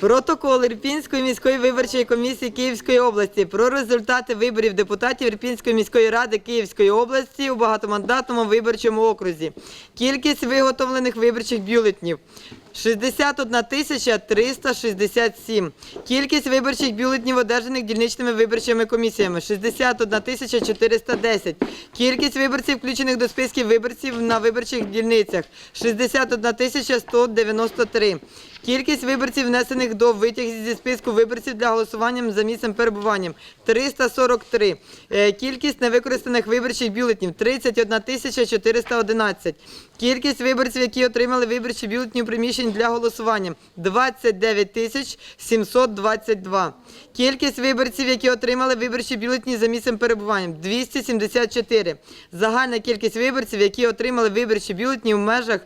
Протокол Ірпінської міської виборчої комісії Київської області про результати виборів депутатів Ірпінської міської ради Київської області у багатомандатному виборчому окрузі. Кількість виготовлених виборчих бюлетнів 61 тисяча 367. Кількість виборчих бюлетнів, одержаних дільничними виборчими комісіями 61 тисяча 410. Кількість виборців, включених до списків виборців на виборчих дільницях 61 тисяча 193. Кількість виборців, внесених до витяг зі списку виборців для голосування за місцем перебування 343. Е, Кількість невикористаних виборчих бюлетнів 31 тисяча 411. Кількість виборців, які отримали виборчі бюлетні приміщень для голосування 29 тисяч 722. Кількість виборців, які отримали виборчі бюлетні за місцем перебування 274. Загальна кількість виборців, які отримали виборчі бюлетні в межах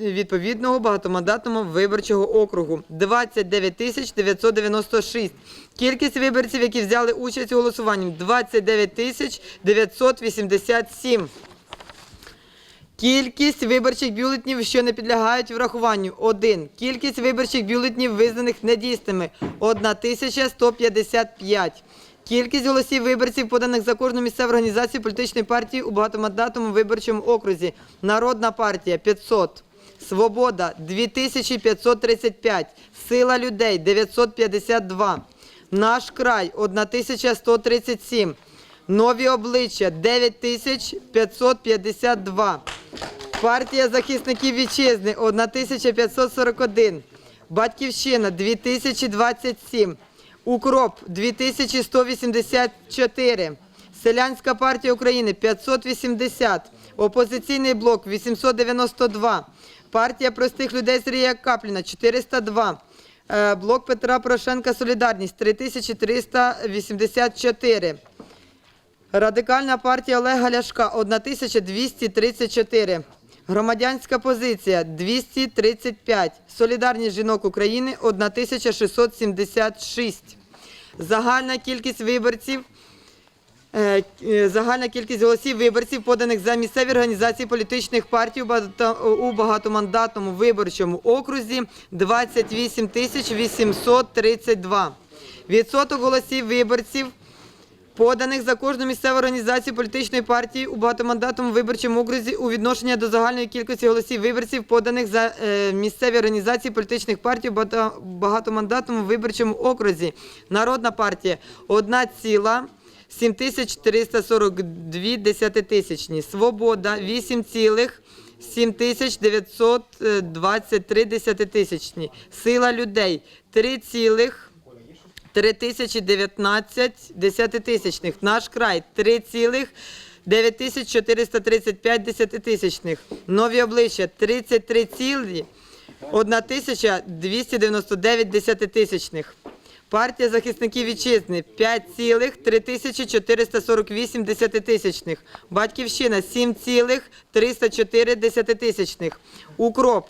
відповідного багатомандатного виборчого округу 29 тисяч 996. Кількість виборців, які взяли участь у голосуванні 29 тисяч 987. Кількість виборчих бюлетнів, що не підлягають врахуванню 1. Кількість виборчих бюлетнів, визнаних недійсними 1155. Кількість голосів виборців, поданих за кожну місцеву організацію політичної партії у багатомандатному виборчому окрузі. Народна партія 500. Свобода 2535. Сила людей 952. Наш край 1137. Нові обличчя 9552. Партія захисників вітчизни 1541. Батьківщина 2027. Укроп 2184. Селянська партія України 580. Опозиційний блок 892. Партія простих людей Сергія Капліна 402. Е, Блок Петра Порошенка Солідарність 3384. Радикальна партія Олега Ляшка 1234. Громадянська позиція 235. Солідарність жінок України 1676. Загальна кількість виборців. е, е, Загальна кількість голосів виборців, поданих за місцеві організації політичних партій у багатомандатному виборчому окрузі 28 тисяч 832. Відсоток голосів виборців, поданих за кожну місцеву організацію політичної партії у багатомандатному виборчому окрузі у відношення до загальної кількості голосів виборців, поданих за е, місцеві організації політичних партій у багатомандатному виборчому окрузі. Народна партія 1 ціла. 7442 десятитисячні. Свобода 8 цілих 7923 десятитисячні. Сила людей 3 цілих 3019 десятитисячних. Наш край 3 цілих 9435 десятитисячних. Нові обличчя 33 цілі 1299 десятитисячних. Партія захисників вітчизни 5,3448 десятитисячних. Батьківщина 7,304 десятитисячних. Укроп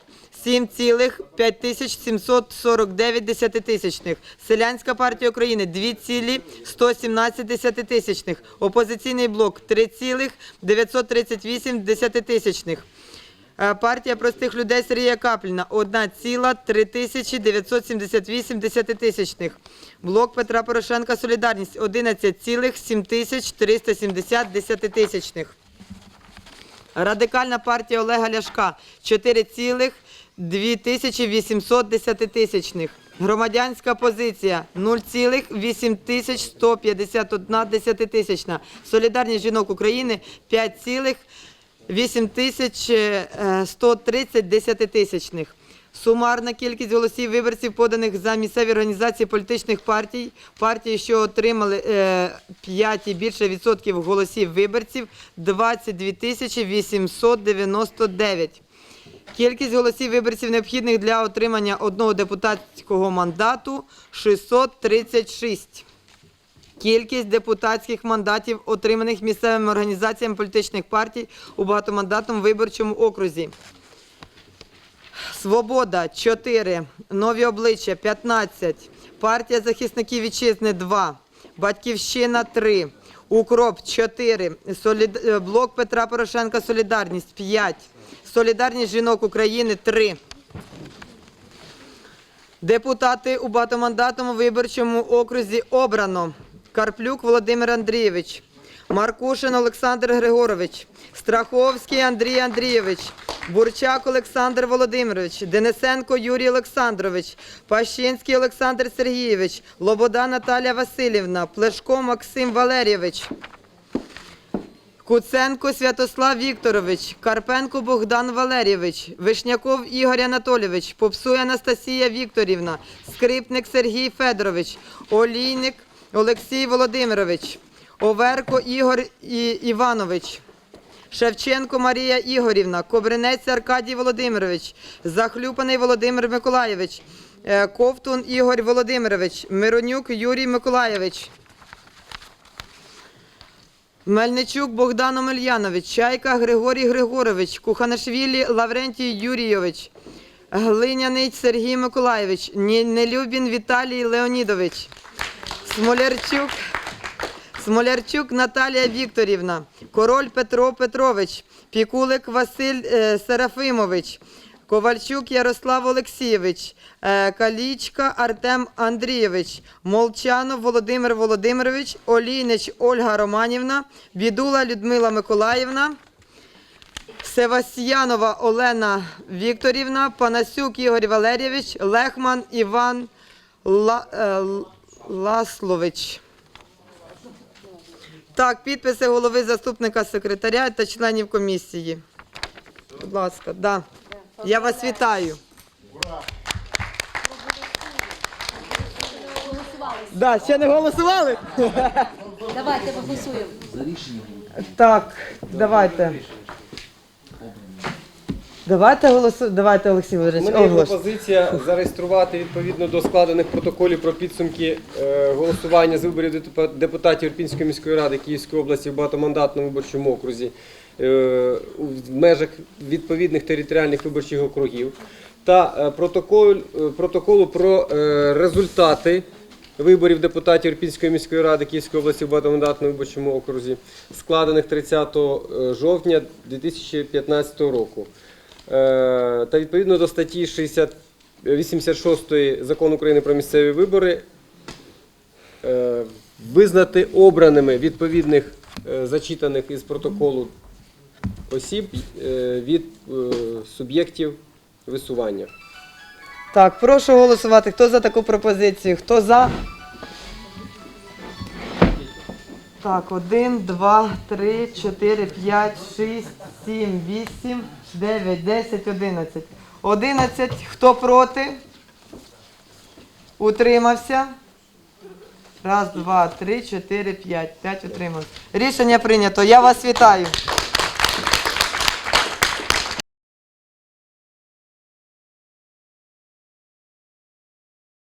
7,5749 десятитисячних. Селянська партія України 2,117 десятитисячних. Опозиційний блок 3,938 десятитисячних. Е, Партія простих людей Сергія Капліна 1,3978 десятитисячних. Блок Петра Порошенка Солідарність 11,7370 десятитисячних. Радикальна партія Олега Ляшка 4,2800 десятитисячних. Громадянська позиція 0,8151 десятитисячна. Солідарність жінок України 5,8130 десятитисячних. Сумарна кількість голосів виборців, поданих за місцеві організації політичних партій, партії, що отримали е, 5 і більше відсотків голосів виборців, 22 тисячі 899. Кількість голосів виборців, необхідних для отримання одного депутатського мандату 636. Кількість депутатських мандатів, отриманих місцевими організаціями політичних партій у багатомандатному виборчому окрузі. Свобода 4, Нові обличчя 15, Партія захисників вітчизни 2, Батьківщина 3, Укроп 4, Солід... е, Блок Петра Порошенка Солідарність 5, Солідарність жінок України 3. Депутати у багатомандатному виборчому окрузі обрано. Карплюк Володимир Андрійович, Маркушин Олександр Григорович, Страховський Андрій Андрійович, Бурчак Олександр Володимирович, Денисенко Юрій Олександрович, Пащинський Олександр Сергійович, Лобода Наталія Васильівна, Плешко Максим Валерійович. Куценко Святослав Вікторович, Карпенко Богдан Валерійович, Вишняков Ігор Анатолійович, Попсуй Анастасія Вікторівна, Скрипник Сергій Федорович, Олійник Олексій Володимирович, Оверко Ігор І- Іванович. Шевченко Марія Ігорівна, Кобринець Аркадій Володимирович, Захлюпаний Володимир Миколайович, е, Ковтун Ігор Володимирович, Миронюк Юрій Миколайович. Мельничук Богдан Омельянович, Чайка Григорій Григорович, Куханашвілі Лаврентій Юрійович, Глиняний Сергій Миколайович, Ні- Нелюбін Віталій Леонідович, Смолярчук, Смолярчук Наталія Вікторівна, Король Петро Петрович, Пікулик Василь е, Серафимович, Ковальчук Ярослав Олексійович, е, Калічка Артем Андрійович, Молчанов Володимир Володимирович, Олійнич Ольга Романівна, Бідула Людмила Миколаївна, Севастьянова Олена Вікторівна, Панасюк Ігор Валерійович, Лехман Іван Ла, е, Ласлович. Так, підписи голови заступника секретаря та членів комісії. Будь ласка, да. Я вас вітаю. Да, ще не голосували? Давайте голосуємо. Так, давайте. Давайте голосуємо. Давайте, Олексій Володимирович, мене є оголос. пропозиція зареєструвати відповідно до складених протоколів про підсумки е, голосування з виборів депутатів Ірпінської міської ради Київської області в багатомандатному виборчому окрузі в межах відповідних територіальних виборчих округів та е, е, протоколу про е, результати виборів депутатів Ірпінської міської ради Київської області в багатомандатному виборчому окрузі, складених 30 е, жовтня 2015 року. Е, Та відповідно до статті 60, 86 Закону України про місцеві вибори е, визнати обраними відповідних е, зачитаних із протоколу осіб е, від е, суб'єктів висування. Так, прошу голосувати. Хто за таку пропозицію? Хто за? Так, один, два, три, чотири, п'ять, шість, сім, вісім, дев'ять, десять, одинадцять. Одинадцять. Хто проти? Утримався. Раз, два, три, чотири, п'ять. П'ять утримався. Рішення прийнято. Я вас вітаю.